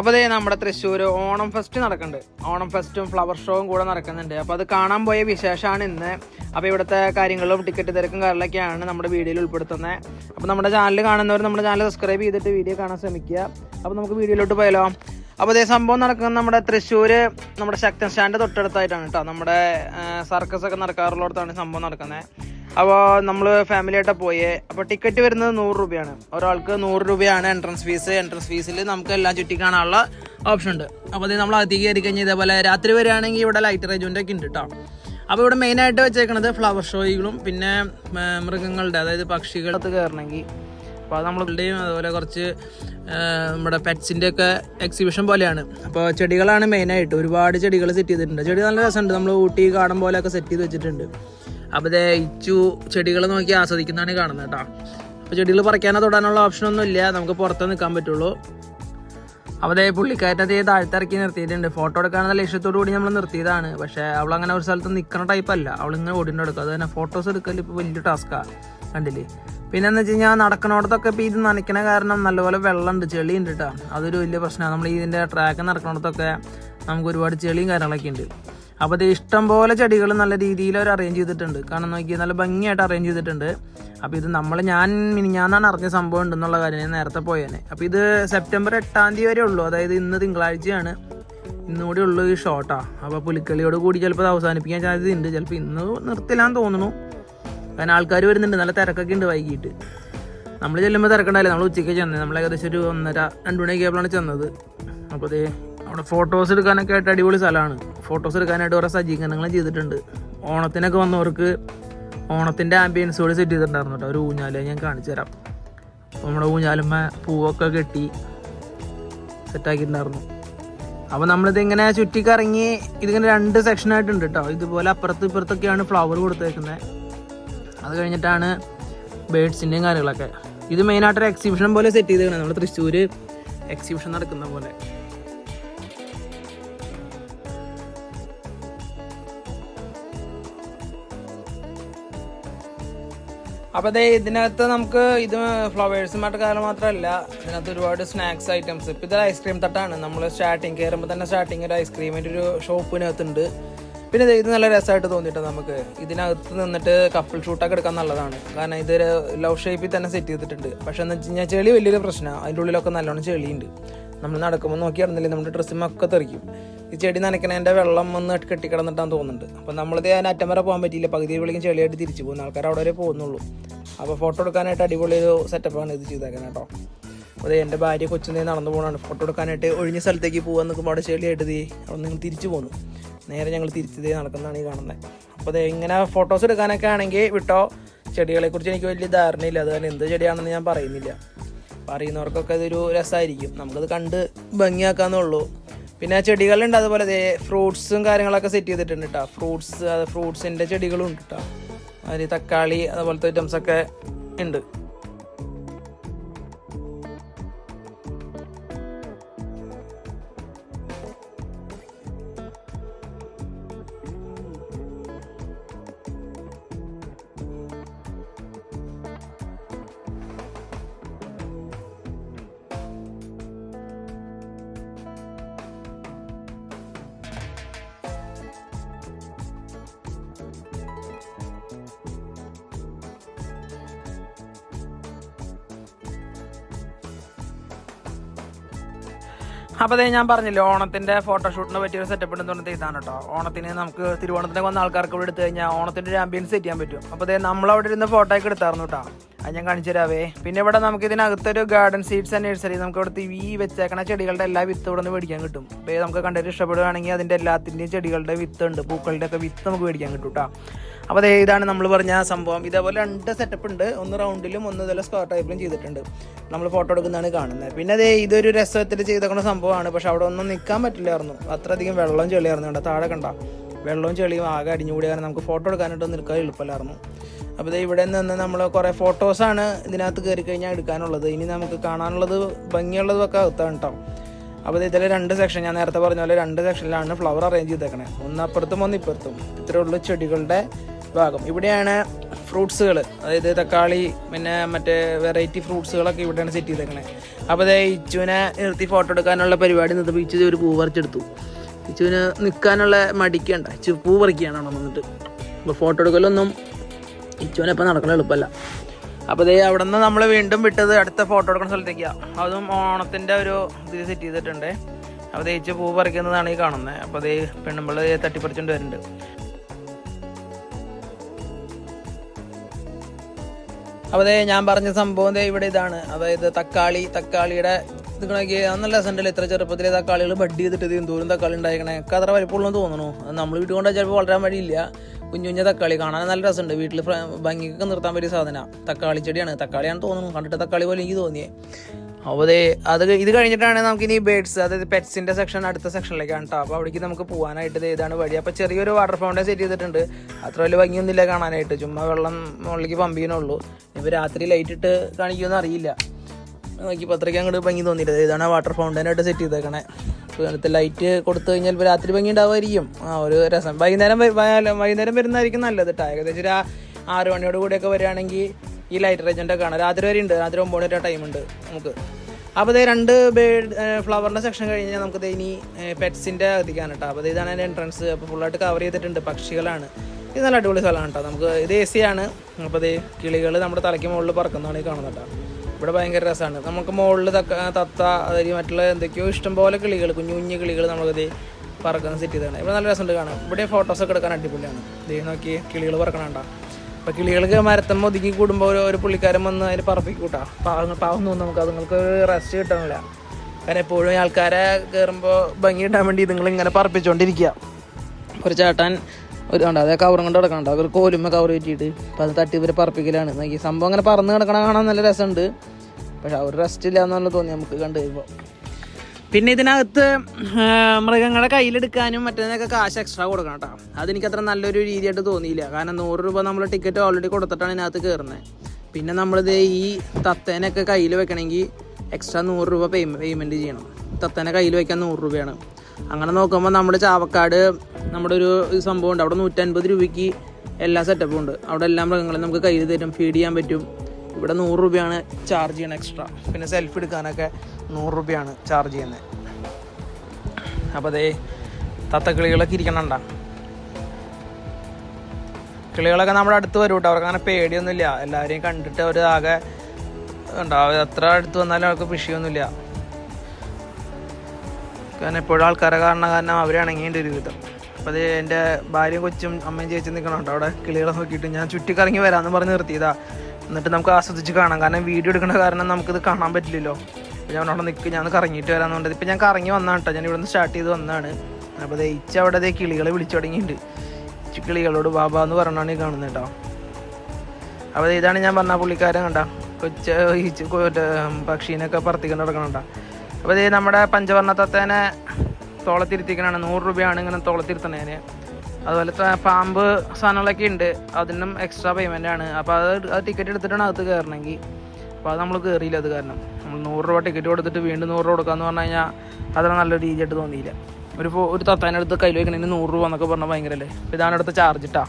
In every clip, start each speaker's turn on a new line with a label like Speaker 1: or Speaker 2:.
Speaker 1: അപ്പോൾ അതേ നമ്മുടെ തൃശ്ശൂർ ഓണം ഫെസ്റ്റ് നടക്കുന്നുണ്ട് ഓണം ഫെസ്റ്റും ഫ്ലവർ ഷോവും കൂടെ നടക്കുന്നുണ്ട്. അപ്പോൾ അത് കാണാൻ പോയ വിശേഷമാണ് ഇന്ന്. അപ്പോൾ ഇവിടുത്തെ കാര്യങ്ങളും ടിക്കറ്റ് തിരക്കും കാര്യങ്ങളൊക്കെയാണ് നമ്മുടെ വീഡിയോയിൽ ഉൾപ്പെടുത്തുന്നത് അപ്പോൾ നമ്മുടെ ചാനൽ കാണുന്നവർ നമ്മുടെ ചാനൽ സബ്സ്ക്രൈബ് ചെയ്തിട്ട് വീഡിയോ കാണാൻ ശ്രമിക്കുക. അപ്പോൾ നമുക്ക് വീഡിയോയിലോട്ട് പോയാലോ? അപ്പോൾ അതേ സംഭവം നടക്കുന്നത് നമ്മുടെ തൃശ്ശൂർ നമ്മുടെ ശക്തൻ സ്റ്റാൻഡ് തൊട്ടടുത്തായിട്ടാണ് കേട്ടോ. നമ്മുടെ സർക്കസ് ഒക്കെ നടക്കാറുള്ള അടുത്താണ് സംഭവം നടക്കുന്നത്. അപ്പോൾ നമ്മൾ ഫാമിലിയായിട്ടാണ് പോയി. അപ്പോൾ ടിക്കറ്റ് വരുന്നത് നൂറ് രൂപയാണ്. ഒരാൾക്ക് നൂറ് രൂപയാണ് എൻട്രൻസ് ഫീസ് എൻട്രൻസ് ഫീസിൽ നമുക്ക് എല്ലാം ചുറ്റി കാണാനുള്ള ഓപ്ഷൻ ഉണ്ട്. അപ്പോൾ അത് നമ്മൾ അധികം കയറി കഴിഞ്ഞാൽ ഇതേപോലെ രാത്രി വരികയാണെങ്കിൽ ഇവിടെ ലൈറ്റ് അറേഞ്ച്മെന്റ് ഒക്കെ ഉണ്ട് കേട്ടോ. അപ്പോൾ ഇവിടെ മെയിനായിട്ട് വെച്ചേക്കണത് ഫ്ലവർ ഷോയികളും പിന്നെ മൃഗങ്ങളുടെ അതായത് പക്ഷികളത്ത് കയറണമെങ്കിൽ അപ്പോൾ അത് നമ്മളുടെയും അതുപോലെ കുറച്ച് നമ്മുടെ പെറ്റ്സിന്റെ ഒക്കെ എക്സിബിഷൻ പോലെയാണ്. അപ്പോൾ ചെടികളാണ് മെയിനായിട്ട് ഒരുപാട് ചെടികൾ സെറ്റ് ചെയ്തിട്ടുണ്ട്. ചെടി നല്ല രസമുണ്ട്. നമ്മൾ ഊട്ടി കാടൻ പോലെയൊക്കെ സെറ്റ് ചെയ്ത് വെച്ചിട്ടുണ്ട്. അപ്പോൾ ഇതേ ഇച്ചു ചെടികൾ നോക്കി ആസ്വദിക്കുന്നതാണ് കാണുന്നത് കേട്ടോ. അപ്പോൾ ചെടികൾ പറിക്കാനോ തൊടാനുള്ള ഓപ്ഷനൊന്നും ഇല്ല. നമുക്ക് പുറത്ത് നിൽക്കാൻ പറ്റുള്ളൂ. അപ്പോൾ അതേ പുള്ളിക്കാരത്തെ അതേ താഴ്ത്തിറക്കി നിർത്തിയിട്ടുണ്ട്. ഫോട്ടോ എടുക്കാനുള്ള ലക്ഷ്യത്തോടു കൂടി നമ്മൾ നിർത്തിയതാണ്. പക്ഷേ അവൾ അങ്ങനെ ഒരു സ്ഥലത്ത് നിൽക്കുന്ന ടൈപ്പല്ല അവൾ ഇങ്ങനെ ഓടിന്റെ എടുക്കുക അത് തന്നെ ഫോട്ടോസ് എടുക്കൽ ഇപ്പോൾ വലിയ ടാസ്ക്കാണ് കണ്ടില്ലേ? പിന്നെ എന്ന് വെച്ച് കഴിഞ്ഞാൽ നടക്കണോടത്തൊക്കെ ഇപ്പോൾ ഇത് നനയ്ക്കണ കാരണം നല്ലപോലെ വെള്ളമുണ്ട് ചെളി ഉണ്ട് കേട്ടോ അതൊരു വലിയ പ്രശ്നമാണ് നമ്മൾ ഇതിന്റെ ട്രാക്ക് നടക്കണോടത്തൊക്കെ നമുക്ക് ഒരുപാട് ചെളിയും കാര്യങ്ങളൊക്കെ ഉണ്ട് അപ്പോൾ ഇത് ഇഷ്ടം പോലെ ചെടികൾ നല്ല രീതിയിൽ അവർ അറേഞ്ച് ചെയ്തിട്ടുണ്ട്. കാരണം നോക്കി നല്ല ഭംഗിയായിട്ട് അറേഞ്ച് ചെയ്തിട്ടുണ്ട്. അപ്പോൾ ഇത് നമ്മൾ ഞാൻ മിനിഞ്ഞാന്നാണ് അറിഞ്ഞ സംഭവം ഉണ്ടെന്നുള്ള കാര്യം ഞാൻ നേരത്തെ പോയേനെ. അപ്പോൾ ഇത് സെപ്റ്റംബർ എട്ടാം തീയതി വരെ ഉള്ളൂ. അതായത് ഇന്ന് തിങ്കളാഴ്ചയാണ്. ഇന്നുകൂടി ഉള്ളൂ ഈ ഷോട്ടാണ് അപ്പോൾ പുലിക്കളിയോട് കൂടി ചിലപ്പോൾ അത് അവസാനിപ്പിക്കാൻ സാധ്യതയുണ്ട് ചിലപ്പോൾ ഇന്ന് നിർത്തില്ലാന്ന് തോന്നുന്നു. കാരണം ആൾക്കാർ വരുന്നുണ്ട്. നല്ല തിരക്കൊക്കെ ഉണ്ട് വൈകിട്ട്. നമ്മൾ ചെല്ലുമ്പോൾ തിരക്കണ്ടായില്ല നമ്മൾ ഉച്ചയ്ക്ക് ചെന്നത് നമ്മൾ ഏകദേശം ഒരു ഒന്നര രണ്ട് മണിയൊക്കെ ആയപ്പോഴാണ് ചെന്നത്. അപ്പോൾ അതേ അവിടെ ഫോട്ടോസ് എടുക്കാനൊക്കെ ആയിട്ട് അടിപൊളി സ്ഥലമാണ്. ഫോട്ടോസ് എടുക്കാനായിട്ട് കുറേ സജ്ജീകരണങ്ങളും ചെയ്തിട്ടുണ്ട്. ഓണത്തിനൊക്കെ വന്നവർക്ക് ഓണത്തിന്റെ ആംബിയൻസ് കൂടി സെറ്റ് ചെയ്തിട്ടുണ്ടായിരുന്നു കേട്ടോ. ഒരു ഊഞ്ഞാൽ ഞാൻ കാണിച്ചു തരാം. അപ്പോൾ നമ്മുടെ ഊഞ്ഞാലുമ്മ പൂവൊക്കെ കെട്ടി സെറ്റാക്കിയിട്ടുണ്ടായിരുന്നു അപ്പോൾ നമ്മളിത് ഇങ്ങനെ ചുറ്റിക്കറങ്ങി ഇതിങ്ങനെ രണ്ട് സെക്ഷനായിട്ടുണ്ട് കേട്ടോ. ഇതുപോലെ അപ്പുറത്ത് ഇപ്പുറത്തൊക്കെയാണ് ഫ്ലവർ കൊടുത്തേക്കുന്നത് അത് കഴിഞ്ഞിട്ടാണ് ബേഡ്സിന്റെയും കാര്യങ്ങളൊക്കെ. ഇത് മെയിനായിട്ടൊരു എക്സിബിഷൻ പോലെ സെറ്റ് ചെയ്തേക്കുന്നത് നമ്മൾ തൃശ്ശൂർ എക്സിബിഷൻ നടക്കുന്ന പോലെ. അപ്പോൾ അതെ ഇതിനകത്ത് നമുക്ക് ഇത് ഫ്ലവേഴ്സുമായിട്ട് കാലം മാത്രമല്ല ഇതിനകത്ത് ഒരുപാട് സ്നാക്സ് ഐറ്റംസ്. ഇപ്പോൾ ഇത് ഐസ്ക്രീം തട്ടാണ്. നമ്മൾ സ്റ്റാർട്ടിങ് കയറുമ്പോൾ തന്നെ സ്റ്റാർട്ടിങ് ഒരു ഐസ്ക്രീമിന്റെ ഒരു ഷോപ്പിനകത്തുണ്ട് പിന്നെ ഇത് നല്ല രസമായിട്ട് തോന്നിയിട്ട് നമുക്ക്. ഇതിനകത്ത് നിന്നിട്ട് കപ്പിൾ ഷൂട്ടൊക്കെ എടുക്കാൻ നല്ലതാണ്. കാരണം ഇത് ലവ് ഷേപ്പിൽ തന്നെ സെറ്റ് ചെയ്തിട്ടുണ്ട്. പക്ഷേ എന്ന് വെച്ച് കഴിഞ്ഞാൽ ചെളി വലിയൊരു പ്രശ്നമാണ് അതിന്റെ ഉള്ളിലൊക്കെ നല്ലോണം ചെളിയുണ്ട്. നമ്മൾ നടക്കുമ്പോൾ നോക്കി നടന്നില്ലേ നമ്മുടെ ഡ്രസ്സുമൊക്കെ തെറിക്കും. ഈ ചെടി നനയ്ക്കണതിന്റെ വെള്ളം ഒന്ന് കെട്ടിക്കിടന്നിട്ടാന്ന് തോന്നുന്നുണ്ട്. അപ്പോൾ നമ്മളിത് ഞാൻ അറ്റം വരെ പോകാൻ പറ്റിയില്ല. പകുതി വിളിക്കും ചെളിയായിട്ട് തിരിച്ചു പോകുന്ന. ആൾക്കാർ അവിടെ വരെ പോകുന്നുള്ളൂ. അപ്പോൾ ഫോട്ടോ എടുക്കാനായിട്ട് അടിപൊളി ഒരു സെറ്റപ്പാണ് ഇത് ചെയ്തേക്കുന്നത് കേട്ടോ. അതെ എന്റെ ഭാര്യ കൊച്ചുനേ നടന്നു പോകണാണ് ഫോട്ടോ എടുക്കാനായിട്ട് ഒഴിഞ്ഞ സ്ഥലത്തേക്ക് പോകാൻ നിൽക്കുമ്പോൾ അവിടെ ചെളിയായിട്ട് അവിടെ നിങ്ങൾ തിരിച്ചു പോന്നു. നേരെ ഞങ്ങൾ തിരിച്ചതേ നടക്കുന്നതാണ് ഈ കാണുന്നത് അപ്പോൾ അത് ഇങ്ങനെ ഫോട്ടോസ് എടുക്കാനൊക്കെ ആണെങ്കിൽ വിട്ടോ? ചെടികളെക്കുറിച്ച് എനിക്ക് വലിയ ധാരണയില്ല. അത് എന്ത് ചെടിയാണെന്ന് ഞാൻ പറയുന്നില്ല. പറയുന്നവർക്കൊക്കെ ഇതൊരു രസമായിരിക്കും നമുക്കത് കണ്ട് ഭംഗിയാക്കാന്നുള്ളൂ. പിന്നെ ചെടികളുണ്ട്. അതുപോലെ ഫ്രൂട്ട്സും കാര്യങ്ങളൊക്കെ സെറ്റ് ചെയ്തിട്ടുണ്ട് കേട്ടോ ഫ്രൂട്ട്സ് ഫ്രൂട്ട്സിന്റെ ചെടികളും ഉണ്ട് കേട്ടോ അതിൽ തക്കാളി അതുപോലത്തെ ഐറ്റംസൊക്കെ ഉണ്ട്. അപ്പോൾ ഞാൻ പറഞ്ഞില്ലേ ഓണത്തിന്റെ ഫോട്ടോഷൂട്ടിനെ പറ്റിയൊരു സെറ്റപ്പ് ഉണ്ടെന്ന് പറഞ്ഞിട്ട് ഇതാണ് കേട്ടോ. ഓണത്തിന് നമുക്ക് തിരുവോണത്തിനൊക്കെ വന്ന ആൾക്കാർക്ക് ഇവിടെ എടുത്തു കഴിഞ്ഞാൽ ഓണത്തിന്റെ ഒരു ആംബിയൻസ് സെറ്റ് ചെയ്യാൻ പറ്റും. അപ്പോൾ അതേ നമ്മളവിടെ ഇരുന്ന് ഫോട്ടോ ഒക്കെ എടുത്തായിരുന്നു കേട്ടോ. അത് ഞാൻ കാണിച്ചു തരാവേ. പിന്നെ ഇവിടെ നമുക്ക് ഇതിനകത്തൊരു ഗാർഡൻ സീഡ്സ് ആൻഡ് നഴ്സറി നമുക്ക് ഇവിടുത്തെ ഈ വെച്ചേക്കണ ചെടികളുടെ എല്ലാ വിത്ത് ഇവിടെ നിന്ന് മേടിക്കാൻ കിട്ടും. അപ്പോൾ നമുക്ക് കണ്ടിട്ട് ഇഷ്ടപ്പെടുകയാണെങ്കിൽ അതിന്റെ എല്ലാത്തിന്റെയും ചെടികളുടെ വിത്ത് ഉണ്ട്. പൂക്കളുടെ ഒക്കെ വിത്ത് നമുക്ക് മേടിക്കാൻ കിട്ടും കേട്ടോ അപ്പോൾ അതേ ഇതാണ് നമ്മൾ പറഞ്ഞ സംഭവം. ഇതേപോലെ രണ്ട് സെറ്റപ്പ് ഉണ്ട്. ഒന്ന് റൗണ്ടിലും ഒന്ന് ഇതുപോലെ സ്ക്വയർ ടൈപ്പിലും ചെയ്തിട്ടുണ്ട്. നമ്മൾ ഫോട്ടോ എടുക്കുന്നതാണ് കാണുന്നത്. പിന്നെ അതേ ഇതൊരു രസത്തിൽ ചെയ്തേക്കുന്ന സംഭവമാണ്. പക്ഷെ അവിടെ ഒന്നും നിൽക്കാൻ പറ്റില്ലായിരുന്നു. അത്രയധികം വെള്ളം ചെളിയായിരുന്നു. കണ്ട താഴെ കണ്ട? വെള്ളവും ചെളിയും ആകെ അടിഞ്ഞുകൂടി കാരണം നമുക്ക് ഫോട്ടോ എടുക്കാനായിട്ട് നിൽക്കാൻ എളുപ്പമല്ലായിരുന്നു. അപ്പോൾ ഇവിടെ നിന്ന് നമ്മൾ കുറേ ഫോട്ടോസാണ് ഇതിനകത്ത് കയറി കഴിഞ്ഞാൽ എടുക്കാനുള്ളത്. ഇനി നമുക്ക് കാണാനുള്ളത് ഭംഗിയുള്ളതും ഒക്കെ അകത്താണ് കേട്ടോ അപ്പോൾ ഇതിൽ രണ്ട് സെക്ഷൻ ഞാൻ നേരത്തെ പറഞ്ഞ പോലെ രണ്ട് സെക്ഷനിലാണ് ഫ്ലവർ അറേഞ്ച് ചെയ്തേക്കണേ. ഒന്ന് അപ്പുറത്തും ഒന്ന് ഇപ്പുറത്തും. ഇത്രയേ ഉള്ളൂ ചെടികളുടെ ഭാഗം. ഇവിടെയാണ് ഫ്രൂട്ട്സുകൾ അതായത് തക്കാളി പിന്നെ മറ്റേ വെറൈറ്റി ഫ്രൂട്ട്സുകളൊക്കെ ഇവിടെയാണ് സെറ്റ് ചെയ്തേക്കണേ. അപ്പോൾ അതേ ഇച്ചുവിനെ നിർത്തി ഫോട്ടോ എടുക്കാനുള്ള പരിപാടി നിന്നപ്പോൾ ഇച്ചു ഒരു പൂ പറിച്ചെടുത്തു. ഇച്ചുവിന് നിൽക്കാനുള്ള മടിക്കണ്ട ഇച്ചു പൂ പറിക്കുകയാണ് വന്നിട്ട് അപ്പോൾ ഫോട്ടോ എടുക്കലൊന്നും ഇച്ചുവിനെ ഇപ്പം നടക്കണ എളുപ്പമല്ല. അപ്പോൾ ഇതേ അവിടെ നിന്ന് നമ്മൾ വീണ്ടും വിട്ടത് അടുത്ത ഫോട്ടോ എടുക്കുന്ന സ്ഥലത്തേക്കാണ് അതും ഓണത്തിന്റെ ഒരു ഇത് സെറ്റ് ചെയ്തിട്ടുണ്ട്. അപ്പോൾ തേച്ച് പൂ പറിക്കുന്നതാണ് ഈ കാണുന്നത് അപ്പോൾ അതേ പെണ്ണുമ്പോൾ തട്ടിപ്പറിച്ചുകൊണ്ട് വരുന്നുണ്ട് അപ്പോൾ അതേ ഞാൻ പറഞ്ഞ സംഭവം ഇവിടെ ഇതാണ്. അതായത് തക്കാളി തക്കാളിയുടെ ഇത് കണക്കി നല്ല രസമുണ്ടല്ലോ ഇത്ര ചെറുപ്പത്തിൽ തക്കാളികൾ ബഡ് ചെയ്തിട്ട് എന്തോരം തക്കാളി ഉണ്ടായിരിക്കണേ ഒക്കെ അത്ര വലിപ്പമുള്ളൂ തോന്നുന്നു. നമ്മൾ വീട്ടിൽ കൊണ്ട് ചിലപ്പോൾ വളരാൻ വഴിയില്ല. കുഞ്ഞു കുഞ്ഞു തക്കാളി കാണാൻ നല്ല രസമുണ്ട്. വീട്ടിൽ ഭംഗിക്കൊക്കെ നിർത്താൻ പറ്റിയ സാധനമാണ് തക്കാളി ചെടിയാണ്. തക്കാളിയാണ് തോന്നുന്നു. കണ്ടിട്ട് തക്കാളി പോലെ എനിക്ക് തോന്നിയേ. അപ്പോൾ ദേ അത് ഇത് കഴിഞ്ഞിട്ടാണ് നമുക്ക് ഇനി ബേഡ്സ് അതായത് പെറ്റ്സിന്റെ സെക്ഷൻ അടുത്ത സെക്ഷനിലേക്കാണ് കേട്ടോ അപ്പോൾ അവിടേക്ക് നമുക്ക് പോകാനായിട്ട് ഇതാണ് വഴി. അപ്പോൾ ചെറിയൊരു വാട്ടർ ഫൗണ്ടൻ സെറ്റ് ചെയ്തിട്ടുണ്ട്. അത്ര വലിയ ഭംഗിയൊന്നുമില്ല കാണാനായിട്ട്. ചുമ്മാ വെള്ളം മുകളിലേക്ക് പമ്പ് ചെയ്യണുള്ളൂ ഇപ്പോൾ രാത്രി ലൈറ്റ് ഇട്ട് കാണിക്കുമെന്ന് അറിയില്ല. നോക്കിയപ്പോൾ അത്രയ്ക്ക് അങ്ങോട്ട് ഭംഗി തോന്നിയില്ല. ഇതാണ് വാട്ടർ ഫൗണ്ടനായിട്ട് സെറ്റ് ചെയ്തേക്കണേ. അടുത്ത് ലൈറ്റ് കൊടുത്തു കഴിഞ്ഞാൽ ഇപ്പോൾ രാത്രി ഭംഗി ഉണ്ടാവുമായിരിക്കും ആ ഒരു രസം. വൈകുന്നേരം വൈകുന്നേരം വരുന്നതായിരിക്കും നല്ലത് കേട്ടോ ഏകദേശം ഒരു ആറ് മണിയോട് കൂടിയൊക്കെ വരികയാണെങ്കിൽ ഈ ലൈറ്റ് റേഞ്ചൊക്കെ കാണാം. രാത്രി വരെ ഉണ്ട്. രാത്രി ഒമ്പത് മണി ടൈം ഉണ്ട് നമുക്ക്. അപ്പോൾ ഇതേ രണ്ട് ബേഡ് ഫ്ലവറിന്റെ സെക്ഷൻ കഴിഞ്ഞാൽ നമുക്ക് ഇനി പെറ്റ്സിന്റെ അധികമാണ് കേട്ടോ അപ്പോൾ ഇതാണ് എന്റെ എൻട്രൻസ് അപ്പോൾ ഫുള്ളായിട്ട് കവർ ചെയ്തിട്ടുണ്ട് പക്ഷികളാണ്. ഇത് നല്ല അടിപൊളി സ്ഥലമാണ് കേട്ടോ നമുക്ക് ഇത് എ സി ആണ്. അപ്പോൾ ഇത് കിളികൾ നമ്മുടെ തലയ്ക്ക് മുകളിൽ പറക്കുന്നതാണ് ഈ കാണുന്നത് കേട്ടോ ഇവിടെ ഭയങ്കര രസമാണ് നമുക്ക് മുകളിൽ തക്ക തത്ത അതായത് മറ്റുള്ള എന്തൊക്കെയോ ഇഷ്ടം പോലെ കിളികൾ കുഞ്ഞു കുഞ്ഞു കിളികൾ നമുക്കത് പറക്കുന്ന സെറ്റ് ചെയ്താണ് ഇവിടെ നല്ല രസമുണ്ട് കാണാം ഇവിടെ ഫോട്ടോസൊക്കെ എടുക്കാൻ അടിപൊളിയാണ്. ദേ നോക്കി കിളികൾ പറക്കണണ്ട. അപ്പോൾ കിളികൾക്ക് മരത്തമ്മ ഒതുക്കി കൂടുമ്പോൾ ഒരു പുള്ളിക്കാരൻ വന്ന് അതിന് പറപ്പിക്കൂട്ടാ. പാവങ്ങൾ പാവം തോന്നും നമുക്ക്. അതുങ്ങൾക്ക് ഒരു റെസ്റ്റ് കിട്ടണില്ല കാരണം എപ്പോഴും ആൾക്കാരെ കയറുമ്പോൾ ഭംഗി ഇടാൻ വേണ്ടി ഇതുങ്ങൾ ഇങ്ങനെ പറപ്പിച്ചുകൊണ്ടിരിക്കുക ഒരു ചേട്ടൻ ഒരു കണ്ട അതേ കവറും കൊണ്ട് കിടക്കണ്ട ഒരു കോലുമ്മ കവർ കയറ്റിയിട്ട് അപ്പം അത് തട്ടി ഇവരെ പറപ്പിക്കലാണ്. ഈ സംഭവം അങ്ങനെ പറന്ന് കിടക്കണ കാണാൻ നല്ല രസമുണ്ട്. പക്ഷെ അവർ റെസ്റ്റ് ഇല്ല എന്നുള്ള തോന്നി നമുക്ക് കണ്ടു കഴിയുമ്പോൾ പിന്നെ ഇതിനകത്ത് മൃഗങ്ങളെ കയ്യിലെടുക്കാനും മറ്റേതിനൊക്കെ കാശ് എക്സ്ട്രാ കൊടുക്കണം കേട്ടോ അതെനിക്ക് അത്ര നല്ലൊരു രീതിയായിട്ട് തോന്നിയില്ല. കാരണം നൂറ് രൂപ നമ്മൾ ടിക്കറ്റ് ഓൾറെഡി കൊടുത്തിട്ടാണ് ഇതിനകത്ത് കയറുന്നത് പിന്നെ നമ്മളിത് ഈ തത്തേനൊക്കെ കയ്യിൽ വെക്കണമെങ്കിൽ എക്സ്ട്രാ നൂറ് രൂപ പേയ്മെന്റ് ചെയ്യണം. തത്തേനെ കയ്യിൽ വെക്കാൻ നൂറ് രൂപയാണ്. അങ്ങനെ നോക്കുമ്പോൾ നമ്മുടെ ചാവക്കാട് നമ്മുടെ ഒരു സംഭവം ഉണ്ട്. അവിടെ നൂറ്റൻപത് രൂപയ്ക്ക് എല്ലാ സെറ്റപ്പും ഉണ്ട്. അവിടെ എല്ലാ മൃഗങ്ങളും നമുക്ക് കയ്യിൽ തരും. ഫീഡ് ചെയ്യാൻ പറ്റും. ഇവിടെ നൂറ് രൂപയാണ് ചാർജ് ചെയ്യണം എക്സ്ട്രാ പിന്നെ സെൽഫി എടുക്കാനൊക്കെ നൂറ് രൂപയാണ് ചാർജ് ചെയ്യുന്നത് അപ്പോൾ അതേ തത്തക്കിളികളൊക്കെ ഇരിക്കണണ്ട? കിളികളൊക്കെ നമ്മുടെ അടുത്ത് വരും കേട്ടോ അവർക്ക് അങ്ങനെ പേടിയൊന്നുമില്ല. എല്ലാവരെയും കണ്ടിട്ട് അവർ ആകെ ഉണ്ടാവും എത്ര അടുത്ത് വന്നാലും അവർക്ക് വിഷയമൊന്നുമില്ല. കാരണം എപ്പോഴും ആൾക്കാരെ കാരണം കാരണം അവരാണെങ്കിൽ ഒരു വിധം. അപ്പോൾ അത് എന്റെ ഭാര്യയും കൊച്ചും അമ്മയും ചേച്ചി നിൽക്കണോട്ടോ അവിടെ കിളികളെ നോക്കിയിട്ട് ഞാൻ ചുറ്റിക്കറങ്ങി വരാമെന്ന് പറഞ്ഞ് നിർത്തിയതാ. എന്നിട്ട് നമുക്ക് ആസ്വദിച്ച് കാണാം. കാരണം വീഡിയോ എടുക്കുന്ന കാരണം നമുക്കിത് കാണാൻ പറ്റില്ലല്ലോ. അപ്പോൾ ഞാൻ അവിടെ നിൽക്കുക ഞാൻ കറങ്ങിയിട്ട് വരാമെന്നുണ്ട്. ഇപ്പം ഞാൻ കറങ്ങി വന്നാണ് കേട്ടോ. ഞാൻ ഇവിടെ നിന്ന് സ്റ്റാർട്ട് ചെയ്ത് വന്നാണ് അപ്പോൾ ദയിച്ച് അവിടെ ദേ കിളികളെ വിളിച്ചു തുടങ്ങിയിട്ടുണ്ട്. കിളികളോട് ബാബ എന്ന് പറഞ്ഞാണ് കാണുന്നത് കേട്ടോ. അപ്പോൾ ഇതാണ് ഞാൻ പറഞ്ഞ പുള്ളിക്കാരൻ കണ്ട. കൊച്ച ഈ പക്ഷീനൊക്കെ പറത്തിക്കൊണ്ട് നടക്കണണ്ട. അപ്പോൾ ഇത് നമ്മുടെ പഞ്ചവർണ തത്തേനെ തോളത്തിരുത്തിക്കണാണ് നൂറ് രൂപയാണ് ഇങ്ങനെ തോളത്തിരുത്തണേന് അതുപോലെ പാമ്പ് സാധനങ്ങളൊക്കെ ഉണ്ട്. അതിനും എക്സ്ട്രാ പേയ്മെന്റ് ആണ്. അപ്പോൾ അത് അത് ടിക്കറ്റ് എടുത്തിട്ടാണ് അകത്ത് കയറണമെങ്കിൽ. അപ്പോൾ അത് നമ്മൾ കയറിയില്ല അത് കാരണം. നമ്മൾ നൂറ് രൂപ ടിക്കറ്റ് കൊടുത്തിട്ട് വീണ്ടും നൂറ് രൂപ കൊടുക്കാന്ന് പറഞ്ഞു കഴിഞ്ഞാൽ അത്ര നല്ലൊരു രീതിയായിട്ട് തോന്നിയില്ല. ഒരു ഒരു തത്തേനെ അടുത്ത് കയ്യിൽ വെക്കണതിന് നൂറ് രൂപ എന്നൊക്കെ പറഞ്ഞാൽ ഭയങ്കര അല്ലേ അപ്പോൾ ഇതാണ് അടുത്ത ചാർജ് ഇട്ടാ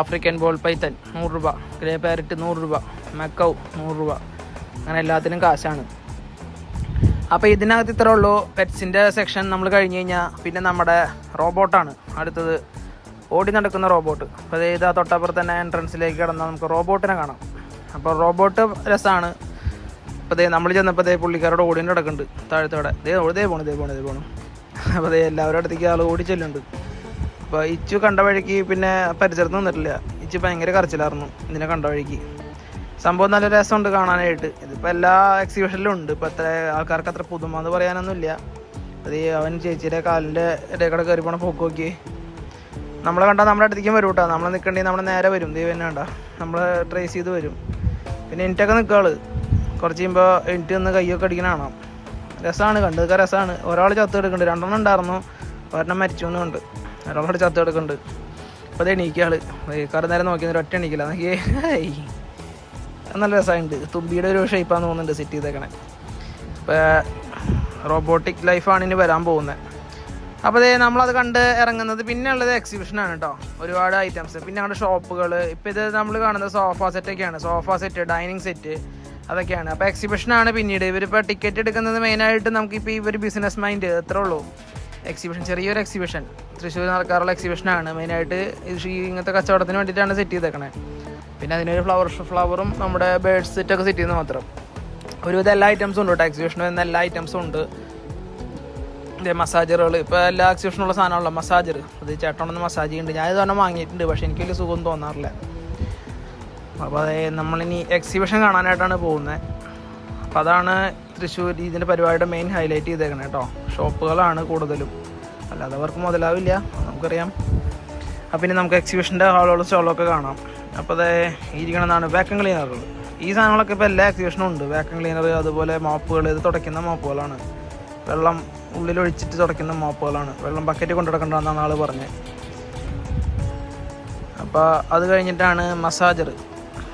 Speaker 1: ആഫ്രിക്കൻ ബോൾ പൈത്തൻ നൂറ് രൂപ. ഗ്രേ പാരറ്റ് നൂറ് രൂപ. മെക്കൗ നൂറ് രൂപ. അങ്ങനെ എല്ലാത്തിനും കാശാണ്. അപ്പോൾ ഇതിനകത്ത് ഇത്രേ ഉള്ളൂ. പെറ്റ്സിന്റെ സെക്ഷൻ നമ്മൾ കഴിഞ്ഞ് കഴിഞ്ഞാൽ പിന്നെ നമ്മുടെ റോബോട്ടാണ് അടുത്തത് ഓടി നടക്കുന്ന റോബോട്ട് അപ്പോൾ ഇത് ആ തൊട്ടപ്പുറത്ത് തന്നെ എൻട്രൻസിലേക്ക് കിടന്നാൽ നമുക്ക് റോബോട്ടിനെ കാണാം. അപ്പോൾ റോബോട്ട് രസമാണ് അപ്പോൾ ദേ നമ്മൾ ചെന്നപ്പോൾ ദേ പുള്ളിക്കാരോട് ഓടി നടക്കുന്നുണ്ട് താഴത്തോടെ. ദേ ദേ പോണു ദേ പോണു ദേ പോണു. അപ്പോൾ ദേ എല്ലാവരുടെ അടുത്തേക്ക് ആൾ ഓടി ചെല്ലുന്നുണ്ട്. അപ്പോൾ ഇച്ചു കണ്ട വഴിക്ക് പിന്നെ പരിസരത്ത് നിന്നിട്ടില്ല. ഇച്ചു ഭയങ്കര കരച്ചിലായിരുന്നു ഇതിനെ കണ്ട വഴിക്ക്. സംഭവം നല്ല രസമുണ്ട് കാണാനായിട്ട്. ഇതിപ്പോൾ എല്ലാ എക്സിബിഷനിലും ഉണ്ട്. ഇപ്പോൾ അത്ര ആൾക്കാർക്ക് അത്ര പുതുമ എന്ന് പറയാനൊന്നുമില്ല. അത് അവൻ ചേച്ചിയുടെ കാലിന്റെ ഇടയ്ക്കടെ കയറി പോണ പോക്ക് നോക്കി. നമ്മളെ കണ്ടാൽ നമ്മുടെ അടുത്തേക്ക് വരും കേട്ടോ. നമ്മൾ നിൽക്കണ്ടെങ്കിൽ നമ്മൾ നേരെ വരും. ദൈവം തന്നെ വേണ്ട നമ്മൾ ട്രേസ് ചെയ്ത് വരും. പിന്നെ എനിക്കൊക്കെ നിൽക്കാൾ കുറച്ച് കഴിയുമ്പോൾ എനിക്ക് ഒന്ന് കയ്യൊക്കെ അടിക്കണ കാണാം. രസമാണ് നിൽക്കാൻ രസമാണ് ഒരാൾ ചത്ത് കിടക്കുന്നുണ്ട്. രണ്ടെണ്ണം ഉണ്ടായിരുന്നു. ഒരെണ്ണം മരിച്ചു എന്നുണ്ട് ഒരാളോട് ചത്ത് കിടക്കുന്നുണ്ട്. അപ്പോൾ അത് എണീക്കാൾ കറ നേരം നോക്കി ഒറ്റ എണീക്കില്ല. അത് നല്ല രസമുണ്ട്. തുമ്പിയുടെ ഒരു ഷേപ്പാന്ന് തോന്നുന്നുണ്ട് സെറ്റ് ചെയ്തേക്കണേ. ഇപ്പോൾ റോബോട്ടിക് ലൈഫാണ് ഇനി വരാൻ പോകുന്നത് അപ്പോൾ ദേ നമ്മളത് കണ്ട് ഇറങ്ങുന്നത് പിന്നെ ഉള്ളത് എക്സിബിഷനാണ് കേട്ടോ ഒരുപാട് ഐറ്റംസ് പിന്നെ അവിടെ ഷോപ്പുകൾ ഇപ്പോൾ ഇത് നമ്മൾ കാണുന്നത് സോഫ സെറ്റൊക്കെയാണ് സോഫ സെറ്റ് ഡൈനിങ് സെറ്റ് അതൊക്കെയാണ്. അപ്പോൾ എക്സിബിഷനാണ് പിന്നീട്. ഇവരിപ്പോൾ ടിക്കറ്റ് എടുക്കുന്നത് മെയിനായിട്ട് നമുക്കിപ്പോൾ ഈ ഒരു ബിസിനസ് മൈൻഡ് എത്ര ഉള്ളൂ. എക്സിബിഷൻ ചെറിയൊരു എക്സിബിഷൻ തൃശ്ശൂർ നടക്കാറുള്ള എക്സിബിഷനാണ് മെയിനായിട്ട് ഇങ്ങനത്തെ കച്ചവടത്തിന് വേണ്ടിയിട്ടാണ് സെറ്റ് ചെയ്തേക്കണേ. പിന്നെ അതിനൊരു ഫ്ലവർ ഫ്ലവറും നമ്മുടെ ബേഡ്സ് സെറ്റൊക്കെ സെറ്റ് ചെയ്യുന്നത് മാത്രം. ഒരുവിധം എല്ലാ ഐറ്റംസും ഉണ്ട് കേട്ടോ. എക്സിബിഷനിൽ വരുന്ന എല്ലാ ഐറ്റംസും ഉണ്ട്. മസാജറുകൾ ഇപ്പോൾ എല്ലാ എക്സിബിഷനുള്ള സാധനമുള്ള മസാജർ അത് ചേട്ടനൊന്ന് മസാജ് ചെയ്യുന്നുണ്ട് ഞാൻ ഇതുവരെ വാങ്ങിയിട്ടുണ്ട് പക്ഷേ എനിക്ക് വലിയ സുഖം തോന്നാറില്ല. അപ്പോൾ അതേ നമ്മളിനി എക്സിബിഷൻ കാണാനായിട്ടാണ് പോകുന്നത് അപ്പോൾ അതാണ് തൃശ്ശൂർ ഇതിന്റെ പരിപാടിയുടെ മെയിൻ ഹൈലൈറ്റ് ചെയ്തേക്കണേ കേട്ടോ. ഷോപ്പുകളാണ് കൂടുതലും. അല്ലാതെ അവർക്ക് മുതലാവില്ല നമുക്കറിയാം. അപ്പം പിന്നെ നമുക്ക് എക്സിബിഷന്റെ ഹാളുകളും സ്റ്റോളൊക്കെ കാണാം. അപ്പോൾ അതേ ഇരിക്കണമെന്നാണ് വാക്കം ക്ലീനറുകൾ ഈ സാധനങ്ങളൊക്കെ ഇപ്പോൾ എല്ലാ എക്സിബിഷനും ഉണ്ട്. വാക്കം ക്ലീനർ അതുപോലെ മോപ്പുകൾ ഇത് തുടയ്ക്കുന്ന മോപ്പുകളാണ് വെള്ളം ഉള്ളിലൊഴിച്ചിട്ട് തുടയ്ക്കുന്ന മോപ്പുകളാണ് വെള്ളം ബക്കറ്റ് കൊണ്ടു നടക്കണ്ടെന്നാണ് ആൾ പറഞ്ഞത് അപ്പോൾ അത് കഴിഞ്ഞിട്ടാണ് മസാജർ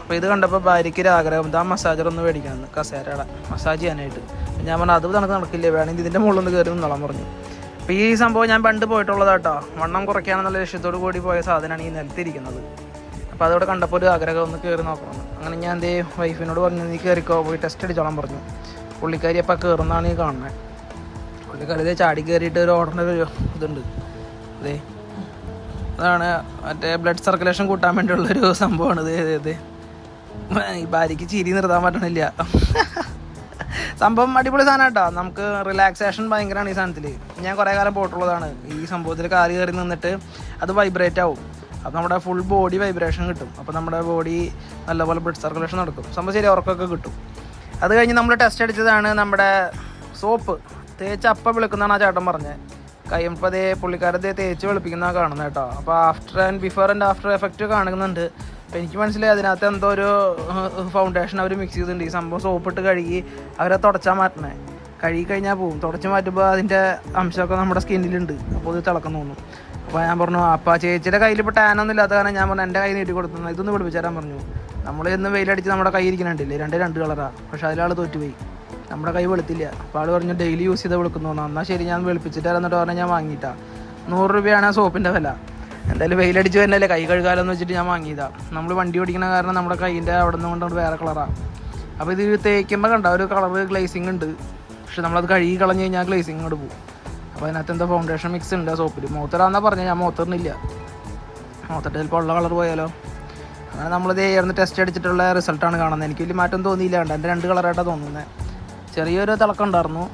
Speaker 1: അപ്പോൾ ഇത് കണ്ടപ്പോൾ ഭാര്യയ്ക്ക് ഒരു ആഗ്രഹം. ഇതാ മസാജർ ഒന്ന് മേടിക്കാമെന്ന് കസേരയുടെ. മസാജ് ചെയ്യാനായിട്ട്. ഞാൻ പറഞ്ഞു അത് തണക്ക് നടക്കില്ല? വേണമെങ്കിൽ ഇതിന്റെ മുകളിൽ ഒന്ന് കയറി നിന്നോളാൻ പറഞ്ഞു. അപ്പോൾ ഈ സംഭവം ഞാൻ പണ്ട് പോയിട്ടുള്ളതാട്ടോ. വണ്ണം കുറയ്ക്കാനെന്നുള്ള ലക്ഷ്യത്തോടു കൂടി പോയ സാധനമാണ് ഈ നിലത്തിരിക്കുന്നത്. അപ്പോൾ അതോടെ കണ്ടപ്പോൾ ഒരു ആഗ്രഹം ഒന്ന് കയറി നോക്കണം. അങ്ങനെ ഞാൻ എന്തേ വൈഫിനോട് പറഞ്ഞു നീ കയറിക്കോ പോയി ടെസ്റ്റ് അടിച്ചോളാൻ പറഞ്ഞു. പുള്ളിക്കാരി അപ്പോൾ കയറുന്നതാണ് ഈ കാണുന്നത് പുള്ളിക്കാരി ചാടി കയറിയിട്ട് ഒരു ഓർഡറിന്റെ ഒരു ഇതുണ്ട്. അതെ അതാണ് മറ്റേ ബ്ലഡ് സർക്കുലേഷൻ കൂട്ടാൻ വേണ്ടിയുള്ളൊരു സംഭവമാണ്. ഇത് ഇത് ഈ ഭാര്യയ്ക്ക് ചിരി നിർത്താൻ പറ്റണില്ല. സംഭവം അടിപൊളി സാധനം കേട്ടോ. നമുക്ക് റിലാക്സേഷൻ ഭയങ്കരമാണ് ഈ സാധനത്തിൽ ഞാൻ കുറേ കാലം പോയിട്ടുള്ളതാണ്. ഈ സംഭവത്തിൽ കാൽ കയറി നിന്നിട്ട് അത് വൈബ്രേറ്റ് ആവും. അപ്പോൾ നമ്മുടെ ഫുൾ ബോഡി വൈബ്രേഷൻ കിട്ടും. അപ്പോൾ നമ്മുടെ ബോഡി നല്ലപോലെ ബ്ലഡ് സർക്കുലേഷൻ നടക്കും. സംഭവം ശരി ഉറക്കമൊക്കെ കിട്ടും. അത് കഴിഞ്ഞ് നമ്മൾ ടെസ്റ്റ് അടിച്ചതാണ് നമ്മുടെ സോപ്പ്. തേച്ച് അപ്പം വിളിക്കുന്നതാണ് ആ ചേട്ടൻ പറഞ്ഞത്. കഴിയുമ്പോൾ അതേ പുള്ളിക്കാരത്തെ തേച്ച് വെളുപ്പിക്കുന്ന കാണുന്നത് കേട്ടോ. അപ്പോൾ after and before and after effect കാണുന്നുണ്ട്. എനിക്ക് മനസ്സിലായി അതിനകത്ത് എന്തോ ഒരു ഫൗണ്ടേഷൻ അവർ മിക്സ് ചെയ്തിട്ടുണ്ട്. ഈ സംഭവം സോപ്പിട്ട് കഴുകി അവരെ തുടച്ചാൽ മാറ്റണേ കഴുകി കഴിഞ്ഞാൽ പോകും തുടച്ച് മാറ്റുമ്പോൾ അതിന്റെ അംശമൊക്കെ നമ്മുടെ സ്കിന്നിലുണ്ട് അപ്പോൾ ഇത് തിളക്കം തോന്നും. അപ്പോൾ ഞാൻ പറഞ്ഞു അപ്പം ചേച്ചിയുടെ കയ്യിൽ ഇപ്പോൾ ടാനൊന്നും ഇല്ലാത്ത കാരണം ഞാൻ പറഞ്ഞു എന്റെ കൈ നീട്ടി കൊടുത്തു ഇതൊന്ന് പിടിപ്പിച്ചു പറഞ്ഞു. നമ്മൾ ഇന്ന് വെയിലടിച്ച് നമ്മുടെ കൈ ഇരിക്കുന്നുണ്ടല്ലേ രണ്ട് രണ്ട് കളറാണ് പക്ഷേ അതിലാൾ തോറ്റുപോയി. നമ്മുടെ കൈ വെളുത്തില്ല. അപ്പോൾ ആൾ പറഞ്ഞു ഡെയിലി യൂസ് ചെയ്ത് വെളുക്കുന്നു എന്നാൽ ശരി ഞാൻ വെളുപ്പിച്ചിട്ട് എന്നിട്ട് പറഞ്ഞാൽ ഞാൻ വാങ്ങിയിട്ടാണ് നൂറ് രൂപയാണ് സോപ്പിന്റെ വില. എന്തായാലും വെയിലടിച്ച് വരുന്നല്ലേ കൈ കഴുകാലെന്ന് വെച്ചിട്ട് ഞാൻ വാങ്ങിയതാണ് നമ്മൾ വണ്ടി ഓടിക്കണ കാരണം നമ്മുടെ കൈയിന്റെ അവിടെ നിന്ന് കൊണ്ട് വേറെ കളറാണ് അപ്പോൾ ഇത് തേക്കുമ്പോൾ കണ്ട ഒരു കളർ ഗ്ലേസിങ് ഉണ്ട്. പക്ഷെ നമ്മളത് കഴുകി കളഞ്ഞ് കഴിഞ്ഞാൽ ഗ്ലേസിങ് അങ്ങോട്ട് പോകും അപ്പോൾ അതിനകത്ത് എന്താ ഫൗണ്ടേഷൻ മിക്സ് ഉണ്ട് ആ സോപ്പിൽ മൂത്തരാന്നാ പറഞ്ഞത് ഞാൻ മൂത്തറിനില്ല. മൂത്തട്ട് ചിലപ്പോൾ ഉള്ള കളർ പോയാലോ. അങ്ങനെ നമ്മളിത് ഏർന്ന് ടെസ്റ്റ് അടിച്ചിട്ടുള്ള റിസൾട്ടാണ് കാണുന്നത്. എനിക്ക് വലിയ മാറ്റം തോന്നിയില്ല. കണ്ട എന്റെ രണ്ട് കളറായിട്ടാണ് തോന്നുന്നത് ചെറിയൊരു തിളക്കം ഉണ്ടായിരുന്നു.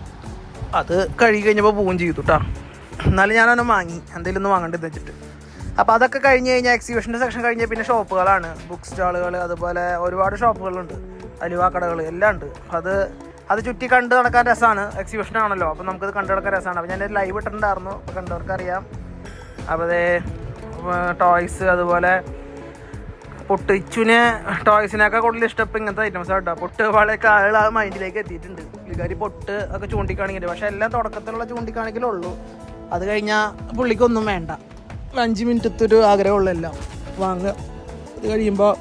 Speaker 1: അത് കഴുകി കഴിഞ്ഞപ്പോൾ പോവുകയും ചെയ്തു കേട്ടോ എന്നാലും ഞാനൊന്ന് വാങ്ങി. എന്തെങ്കിലും ഒന്ന് വാങ്ങേണ്ടത് വെച്ചിട്ട്. അപ്പോൾ അതൊക്കെ കഴിഞ്ഞ് കഴിഞ്ഞാൽ എക്സിബിഷന്റെ സെക്ഷൻ കഴിഞ്ഞാൽ പിന്നെ ഷോപ്പുകളാണ് ബുക്ക് സ്റ്റാളുകൾ അതുപോലെ ഒരുപാട് ഷോപ്പുകളുണ്ട് അലുവ കടകൾ എല്ലാം ഉണ്ട്. അത് അത് ചുറ്റി കണ്ട് നടക്കാൻ രസമാണ് എക്സിബിഷൻ ആണല്ലോ. അപ്പോൾ നമുക്കത് കണ്ടു നടക്കാൻ രസമാണ് അപ്പോൾ ഞാൻ ലൈവ് ഇട്ടിട്ടുണ്ടായിരുന്നു. അപ്പോൾ കണ്ടവർക്ക് അറിയാം. അപ്പോൾ ടോയ്സ് അതുപോലെ പൊട്ട് ഇച്ചുവിനെ ടോയ്സിനൊക്കെ കൂടുതൽ ഇഷ്ടപ്പെട്ട ഇങ്ങനത്തെ ഐറ്റംസ് കേട്ടോ. പൊട്ട് വളയൊക്കെ ആളുകൾ ആ മൈൻഡിലേക്ക് എത്തിയിട്ടുണ്ട്. പുള്ളിക്കാരി പൊട്ട് ഒക്കെ ചൂണ്ടിക്കാണിക്കുന്നുണ്ട്. പക്ഷേ എല്ലാം തുടക്കത്തിലുള്ള ചൂണ്ടിക്കാണിക്കലുള്ളൂ അത് കഴിഞ്ഞാൽ പുള്ളിക്കൊന്നും വേണ്ട. അഞ്ച് മിനിറ്റത്തെ ഒരു ആഗ്രഹമുള്ള എല്ലാം വാങ്ങുക. അത് കഴിയുമ്പോൾ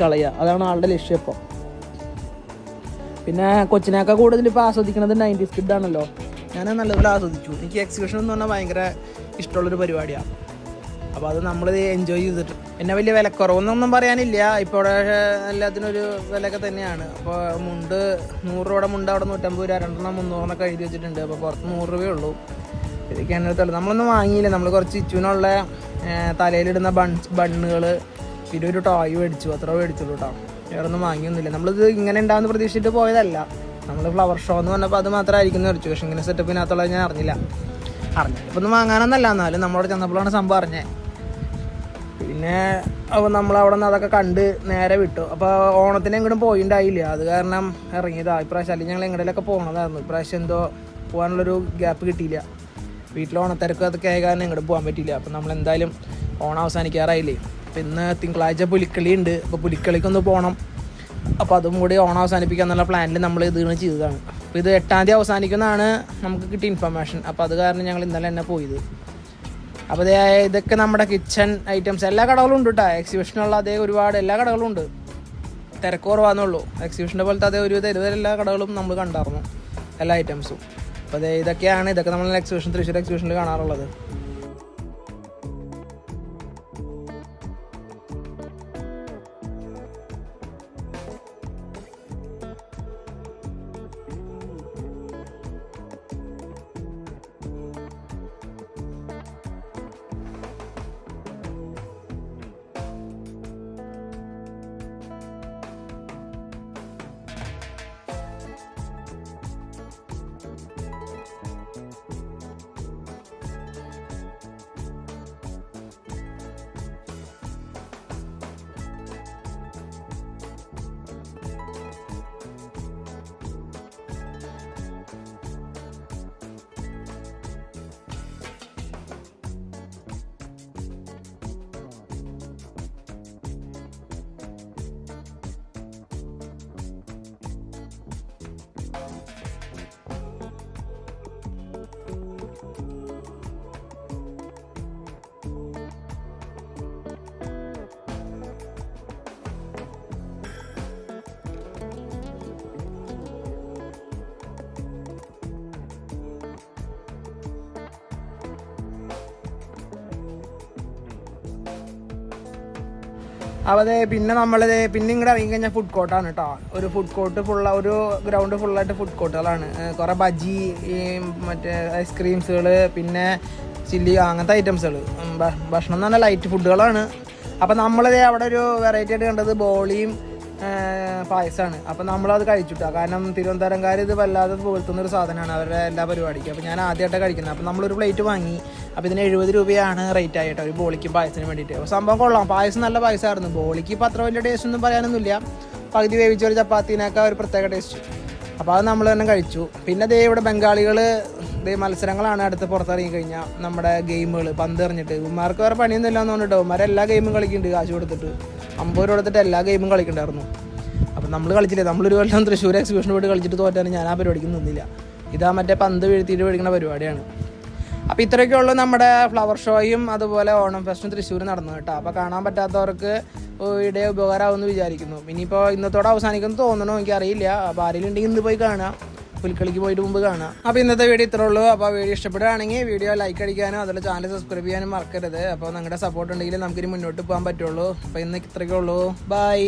Speaker 1: കളയുക. അതാണ് ആളുടെ ലക്ഷ്യം ഇപ്പോൾ പിന്നെ കൊച്ചിനേക്കാൾ കൂടുതൽ ഇപ്പോൾ ആസ്വദിക്കുന്നത് നയന്റീസ് കിഡ് ആണല്ലോ. ഞാൻ നല്ലതുപോലെ ആസ്വദിച്ചു. എനിക്ക് എക്സിബിഷൻ എന്ന് പറഞ്ഞാൽ ഭയങ്കര ഇഷ്ടമുള്ളൊരു പരിപാടിയാണ് അപ്പോൾ അത് നമ്മൾ എൻജോയ് ചെയ്തിട്ട്. പിന്നെ വലിയ വിലക്കുറവൊന്നും പറയാനില്ല. ഇപ്പോൾ അവിടെ എല്ലാത്തിനും വിലയൊക്കെ തന്നെയാണ്. അപ്പോൾ മുണ്ട് നൂറ് രൂപയുടെ മുണ്ട് അവിടെ നൂറ്റമ്പത് രൂപ രണ്ടെണ്ണം മുന്നൂറെണ്ണൊക്കെ എഴുതി വെച്ചിട്ടുണ്ട്. അപ്പോൾ പുറത്ത് നൂറ് രൂപയേ ഉള്ളൂ. ഇതൊക്കെയാണ് തല നമ്മളൊന്നും വാങ്ങിയില്ല. നമ്മൾ കുറച്ച് ഇച്ചുവിനുള്ള തലയിലിടുന്ന ബൺ ബണ്ണുകൾ പിന്നെ ഒരു ടോയ് മേടിച്ചു. അത്ര മേടിച്ചുള്ളൂ കേട്ടോ വേറെ ഒന്നും വാങ്ങിയൊന്നുമില്ല. നമ്മളിത് ഇങ്ങനെ ഉണ്ടാകുന്ന പ്രതീക്ഷിച്ചിട്ട് പോയതല്ല. നമ്മൾ ഫ്ലവർ ഷോ എന്ന് പറഞ്ഞപ്പോൾ അത് മാത്രമായിരിക്കും എന്ന് വെച്ചു പക്ഷേ ഇങ്ങനെ സെറ്റപ്പിനകത്തുള്ളത് ഞാൻ അറിഞ്ഞില്ല. ഇപ്പം ഒന്നും വാങ്ങാനൊന്നല്ല എന്നാലും നമ്മളോട് ചെന്നപ്പോഴാണ് സംഭവം അറിഞ്ഞത് പിന്നെ അപ്പോൾ നമ്മൾ അവിടെ നിന്ന് അതൊക്കെ കണ്ട് നേരെ വിട്ടു. അപ്പോൾ ഓണത്തിന് എങ്ങോട്ടും പോയിണ്ടായില്ല. അത് കാരണം ഇറങ്ങിയതാണ് ഇപ്രാവശ്യം അല്ലെങ്കിൽ ഞങ്ങൾ എങ്ങോട്ടേലൊക്കെ പോകണതായിരുന്നു ഇപ്രാവശ്യം എന്തോ പോകാനുള്ളൊരു ഗ്യാപ്പ് കിട്ടിയില്ല. വീട്ടിൽ ഓണത്തിരക്ക് അതൊക്കെ ആയ കാരണം ഇങ്ങോട്ട് പോകാൻ പറ്റിയില്ല. അപ്പം നമ്മൾ എന്തായാലും ഓണം അവസാനിക്കാറായില്ലേ? അപ്പം ഇന്ന് തിങ്കളാഴ്ച പുലിക്കളി ഉണ്ട് അപ്പോൾ പുലിക്കളിക്കൊന്ന് പോകണം അപ്പോൾ അതും കൂടി ഓണം അവസാനിപ്പിക്കുക എന്നുള്ള പ്ലാനിൽ നമ്മൾ ഇതാണ് ചെയ്തതാണ്. അപ്പോൾ ഇത് എട്ടാം തീയതി അവസാനിക്കുന്നതാണ് നമുക്ക് കിട്ടിയ ഇൻഫർമേഷൻ അപ്പോൾ അത് കാരണം ഞങ്ങൾ ഇന്നലെ തന്നെ പോയത്. അപ്പോൾ അതേ ഇതൊക്കെ നമ്മുടെ കിച്ചൺ ഐറ്റംസ് എല്ലാ കടകളും ഉണ്ട് കേട്ടോ എക്സിബിഷനുള്ള അതേ ഒരുപാട് എല്ലാ കടകളും ഉണ്ട്. തിരക്ക് കുറവാന്നുള്ളൂ എക്സിബിഷന്റെ പോലത്തെ അതേ ഒരു എല്ലാ കടകളും നമ്മൾ കണ്ടായിരുന്നു എല്ലാ ഐറ്റംസും അപ്പോൾ ഇതൊക്കെയാണ് ഇതൊക്കെ നമ്മൾ എക്സിബിഷൻ തൃശ്ശൂർ എക്സിബിഷനിൽ കാണാറുള്ളത്. അപ്പോൾ പിന്നെ നമ്മളത് പിന്നെ ഇങ്ങോട്ട് ഇറങ്ങി കഴിഞ്ഞാൽ ഫുഡ് കോർട്ടാണ് കേട്ടോ ഒരു ഫുഡ് കോർട്ട് ഫുള്ള ഒരു ഗ്രൗണ്ട് ഫുള്ളായിട്ട് ഫുഡ് കോർട്ടുകളാണ് കുറേ ബജി ഈ മറ്റേ ഐസ്ക്രീംസുകൾ പിന്നെ ചില്ലി അങ്ങനത്തെ ഐറ്റംസുകൾ ഭക്ഷണം എന്ന് പറഞ്ഞാൽ ലൈറ്റ് ഫുഡുകളാണ് അപ്പോൾ നമ്മളത് അവിടെ ഒരു വെറൈറ്റി ആയിട്ട് കണ്ടത് ബോളിയും പായസമാണ് അപ്പം നമ്മളത് കഴിച്ചിട്ടാ? കാരണം തിരുവനന്തപുരംകാർ ഇത് വല്ലാതെ പുകഴ്ത്തുന്ന ഒരു സാധനമാണ് അവരുടെ എല്ലാ പരിപാടിക്കും. അപ്പോൾ ഞാൻ ആദ്യമായിട്ടാണ് കഴിക്കുന്നത്. അപ്പം നമ്മളൊരു പ്ലേറ്റ് വാങ്ങി. അപ്പോൾ ഇതിന് എഴുപത് രൂപയാണ് റേറ്റ് ആയിട്ട് ഒരു ബോളിക്കും പായസത്തിന് വേണ്ടിയിട്ട്. അപ്പോൾ സംഭവം കൊള്ളാം. പായസം നല്ല പായസമായിരുന്നു ബോളിക്ക് ഇപ്പോൾ അത്ര വലിയ ടേസ്റ്റ് ഒന്നും പറയാനൊന്നുമില്ല. പകുതി വേവിച്ച ഒരു ചപ്പാത്തിനൊക്കെ ഒരു പ്രത്യേക ടേസ്റ്റ് അപ്പോൾ അത് നമ്മൾ തന്നെ കഴിച്ചു. പിന്നെ ദേ ഇവിടെ ബംഗാളികൾ ദേ മത്സരങ്ങളാണ് അടുത്ത് പുറത്തിറങ്ങി കഴിഞ്ഞാൽ നമ്മുടെ ഗെയിമുകൾ പന്ത് എറിഞ്ഞിട്ട്. ഉമ്മാർക്ക് വേറെ പണിയൊന്നും ഇല്ലാന്ന് എന്ന് ഉമ്മാരെല്ലാ ഗെയിമും കളിക്കുന്നുണ്ട് കാശ് കൊടുത്തിട്ട്. അമ്പത് രൂപ എടുത്തിട്ട് എല്ലാ ഗെയിമും കളിക്കണ്ടായിരുന്നു. അപ്പം നമ്മൾ കളിച്ചില്ലേ? നമ്മളൊരു കൊല്ലം തൃശ്ശൂർ എക്സിബിഷൻ പോയിട്ട് കളിച്ചിട്ട് തോറ്റാണ്. ഞാൻ ആ പരിപാടിക്ക് നിന്നില്ല. ഇതാ മറ്റേ പന്ത് വീഴ്ത്തിയിട്ട് മേടിക്കുന്ന പരിപാടിയാണ്. അപ്പോൾ ഇത്രയൊക്കെ ഉള്ളു നമ്മുടെ ഫ്ലവർ ഷോയും അതുപോലെ ഓണം ഫെസ്റ്റും തൃശ്ശൂർ നടന്നു കേട്ടോ. അപ്പോൾ കാണാൻ പറ്റാത്തവർക്ക് ഇടയെ ഉപകാരമാവുമെന്ന് വിചാരിക്കുന്നു. ഇനിയിപ്പോൾ ഇന്നത്തോടെ അവസാനിക്കുമെന്ന് തോന്നണോ? എനിക്കറിയില്ല. അപ്പോൾ ആരെങ്കിലും ഉണ്ടെങ്കിൽ ഇന്ന് പോയി കാണാം പുലിക്കളിക്ക് പോയിട്ട് മുമ്പ് കാണാം. അപ്പോൾ ഇന്നത്തെ വീഡിയോ ഇത്രേ ഉള്ളൂ. അപ്പോൾ വീഡിയോ ഇഷ്ടപ്പെടുകയാണെങ്കിൽ വീഡിയോ ലൈക്ക് അടിക്കാനും അതുപോലെ ചാനൽ സബ്സ്ക്രൈബ് ചെയ്യാനും മറക്കരുത്. അപ്പോൾ നിങ്ങളുടെ സപ്പോർട്ട് ഉണ്ടെങ്കിൽ നമുക്കിനി മുന്നോട്ട് പോകാൻ പറ്റുള്ളൂ. അപ്പോൾ ഇന്ന് ഇത്രയൊക്കെ ഉള്ളൂ. ബൈ